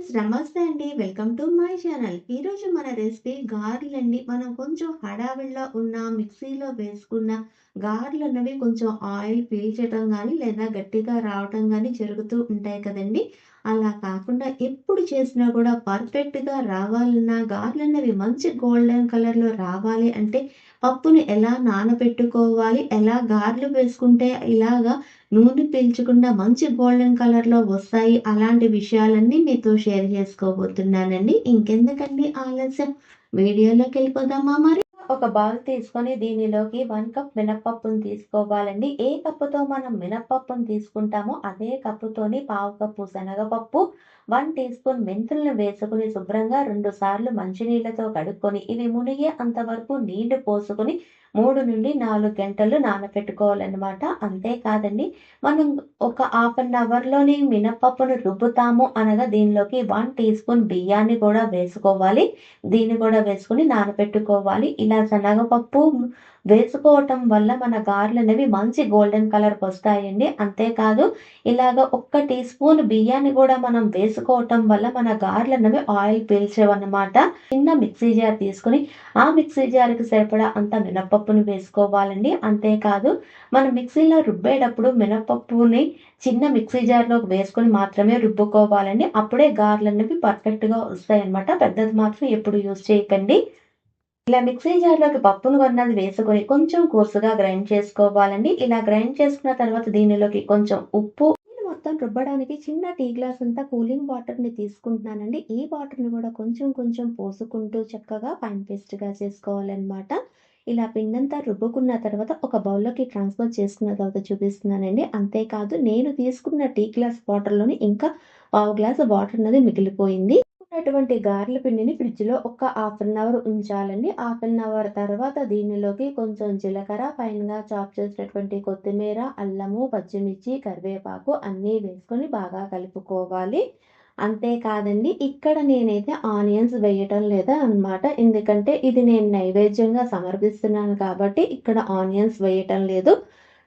Friends నమస్తే అండి. Welcome to my channel. ఈరోజు మన రెసిపీ గారెలు అండి. మనం కొంచెం హడావిడిలో ఉన్న మిక్సీలో వేసుకున్న గారెలు అన్నవి కొంచెం ఆయిల్ పీల్చడం కానీ లేదా గట్టిగా రావటం కానీ జరుగుతూ ఉంటాయి కదండి. అలా కాకుండా ఎప్పుడు చేసినా కూడా పర్ఫెక్ట్గా రావాలన్నా గార్లన్నవి మంచి గోల్డెన్ కలర్లో రావాలి అంటే పప్పుని ఎలా నానబెట్టుకోవాలి ఎలా గార్లు వేసుకుంటే ఇలాగా నూనె పీల్చకుండా మంచి గోల్డెన్ కలర్లో వస్తాయి అలాంటి విషయాలన్నీ మీతో షేర్ చేసుకోబోతున్నానండి. ఇంకెందుకండి ఆలస్యం? వీడియోలోకి వెళ్ళిపోదామా మరి? ఒక బౌల్ తీసుకొని దీనిలోకి వన్ కప్ మినప్పప్పును తీసుకోవాలండి. ఏ కప్పుతో మనం మినప్పప్పును తీసుకుంటామో అదే కప్పుతోని పావు కప్పు శనగపప్పు వన్ టీ స్పూన్ మెంతులను వేసుకుని శుభ్రంగా రెండు సార్లు మంచినీళ్ళతో కడుక్కొని ఇవి మునిగే అంతవరకు నీళ్ళు పోసుకొని మూడు నుండి నాలుగు గంటలు నానబెట్టుకోవాలన్నమాట అంతేకాదండి మనం ఒక హాఫ్ అన్ అవర్లోని మినపప్పును రుబ్బుతాము అనగా దీనిలోకి వన్ టీ స్పూన్ బియ్యాన్ని కూడా వేసుకోవాలి. దీన్ని కూడా వేసుకుని నానబెట్టుకోవాలి ఇలా శనగపప్పు వేసుకోవటం వల్ల మన గారెలు అనేవి మంచి గోల్డెన్ కలర్కి వస్తాయండి. అంతేకాదు ఇలాగ ఒక్క టీ స్పూన్ బియ్యాన్ని కూడా మనం వేసుకోవటం వల్ల మన గారెలు అనేవి ఆయిల్ పీల్చేవన్నమాట. చిన్న మిక్సీ జార్ తీసుకుని ఆ మిక్సీ జార్కి సరిపడా అంత మినపప్పును వేసుకోవాలండి. అంతేకాదు మనం మిక్సీలో రుబ్బేటప్పుడు మినపప్పుని చిన్న మిక్సీ జార్లోకి వేసుకొని మాత్రమే రుబ్బుకోవాలండి. అప్పుడే గార్లు అనేవి పర్ఫెక్ట్గా వస్తాయి అనమాట పెద్దది మాత్రం ఎప్పుడు యూజ్ చేయకండి. ఇలా మిక్సీ జార్లోకి పప్పును కొన్నది వేసుకొని కొంచెం కోర్సుగా గ్రైండ్ చేసుకోవాలండి. ఇలా గ్రైండ్ చేసుకున్న తర్వాత దీనిలోకి కొంచెం ఉప్పు. మొత్తం రుబ్బడానికి చిన్న టీ గ్లాస్ అంతా కూలింగ్ వాటర్ని తీసుకుంటున్నానండి. ఈ వాటర్ని కూడా కొంచెం కొంచెం పోసుకుంటూ చక్కగా ఫైన్ పేస్ట్గా చేసుకోవాలన్నమాట. ఇలా పిండంతా రుబ్బుకున్న తర్వాత ఒక బౌల్లోకి ట్రాన్స్ఫర్ చేసుకున్న తర్వాత చూపిస్తున్నానండి. అంతేకాదు నేను తీసుకున్న టీ గ్లాస్ వాటర్లోని ఇంకా పావు గ్లాస్ వాటర్ అనేది మిగిలిపోయింది. అటువంటి గారెల పిండిని ఫ్రిడ్జ్లో ఒక హాఫ్ అన్ అవర్ ఉంచాలండి. హాఫ్ అన్ అవర్ తర్వాత దీనిలోకి కొంచెం జీలకర్ర పైనగా చాప్ చేసినటువంటి కొత్తిమీర అల్లము పచ్చిమిర్చి కరివేపాకు అన్నీ వేసుకొని బాగా కలుపుకోవాలి. అంతేకాదండి ఇక్కడ నేనైతే ఆనియన్స్ వేయటం లేదా అనమాట ఎందుకంటే ఇది నేను నైవేద్యంగా సమర్పిస్తున్నాను కాబట్టి ఇక్కడ ఆనియన్స్ వేయటం లేదు.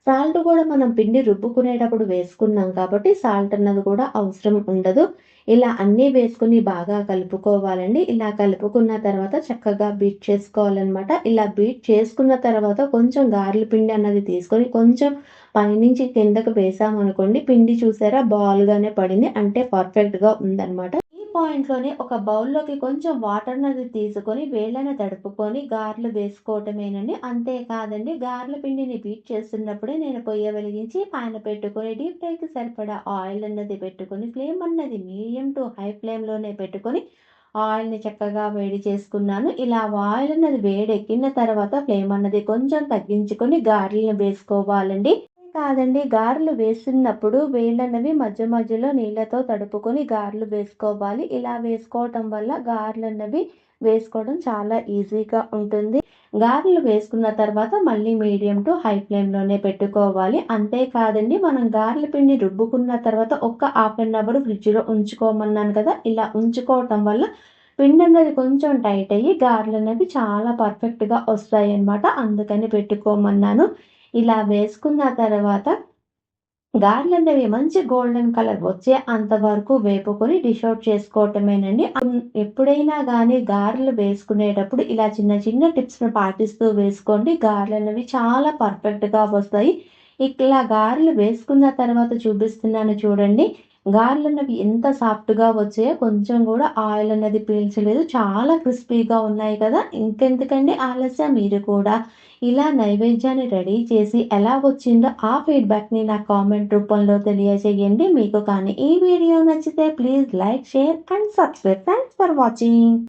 సాల్ట్ కూడా మనం పిండి రుబ్బుకునేటప్పుడు వేసుకున్నాం కాబట్టి సాల్ట్ అన్నది కూడా అవసరం ఉండదు. ఇలా అన్నీ వేసుకుని బాగా కలుపుకోవాలండి. ఇలా కలుపుకున్న తర్వాత చక్కగా బీట్ చేసుకోవాలన్నమాట. ఇలా బీట్ చేసుకున్న తర్వాత కొంచెం గారెల పిండి అన్నది తీసుకొని కొంచెం పైనుంచి కిందకు వేసామనుకోండి పిండి చూసారా బాల్గానే పడింది అంటే పర్ఫెక్ట్గా ఉందన్నమాట. పాయింట్లోనే ఒక బౌల్లోకి కొంచెం వాటర్ నది తీసుకొని వేళ్ళని తడుపుకొని గార్లు వేసుకోవటమేనండి అంతేకాదండి గారెల పిండిని బీట్ చేస్తున్నప్పుడే నేను పొయ్య వెలిగించి పైన పెట్టుకొని డీప్ ఫ్రైకి సరిపడా ఆయిల్ అన్నది పెట్టుకొని ఫ్లేమ్ అన్నది మీడియం టు హై ఫ్లేమ్లోనే పెట్టుకొని ఆయిల్ని చక్కగా వేడి చేసుకున్నాను. ఇలా ఆయిల్ అన్నది వేడెక్కిన తర్వాత ఫ్లేమ్ అన్నది కొంచెం తగ్గించుకొని గార్లను వేసుకోవాలండి. కాదండి గారెలు వేస్తున్నప్పుడు వేళ్ళనవి మధ్య మధ్యలో నీళ్ళతో తడుపుకొని గారెలు వేసుకోవాలి. ఇలా వేసుకోవటం వల్ల గారెలు అన్నవి వేసుకోవడం చాలా ఈజీగా ఉంటుంది. గారెలు వేసుకున్న తర్వాత మళ్ళీ మీడియం టు హై ఫ్లేమ్లోనే పెట్టుకోవాలి. అంతేకాదండి మనం గారెల పిండి రుబ్బుకున్న తర్వాత ఒక్క హాఫ్ అన్ అవర్ ఫ్రిడ్జ్లో ఉంచుకోమన్నాను కదా ఇలా ఉంచుకోవటం వల్ల పిండి అన్నది కొంచెం టైట్ అయ్యి గారెలు అనేవి చాలా పర్ఫెక్ట్గా వస్తాయి అన్నమాట అందుకని పెట్టుకోమన్నాను. ఇలా వేసుకున్న తర్వాత గారెలు అనేవి మంచి గోల్డెన్ కలర్ వచ్చే అంతవరకు వేపుకొని డిషౌట్ చేసుకోవటమేనండి. ఎప్పుడైనా కానీ గారెలు వేసుకునేటప్పుడు ఇలా చిన్న చిన్న టిప్స్ను పాటిస్తూ వేసుకోండి. గారెలు అనేవి చాలా పర్ఫెక్ట్గా వస్తాయి. ఇలా గారెలు వేసుకున్న తర్వాత చూపిస్తున్నాను చూడండి. గారెలు అన్నవి ఎంత సాఫ్ట్గా వచ్చాయో కొంచెం కూడా ఆయిల్ అన్నది పీల్చలేదు. చాలా క్రిస్పీగా ఉన్నాయి కదా. ఇంకెందుకండి ఆలస్యం? మీరు కూడా ఇలా నైవేద్యాన్ని రెడీ చేసి ఎలా వచ్చిందో ఆ ఫీడ్బ్యాక్ని నా కామెంట్ రూపంలో తెలియజేయండి. మీకు కానీ ఈ వీడియో నచ్చితే please like share and subscribe. Thanks for watching.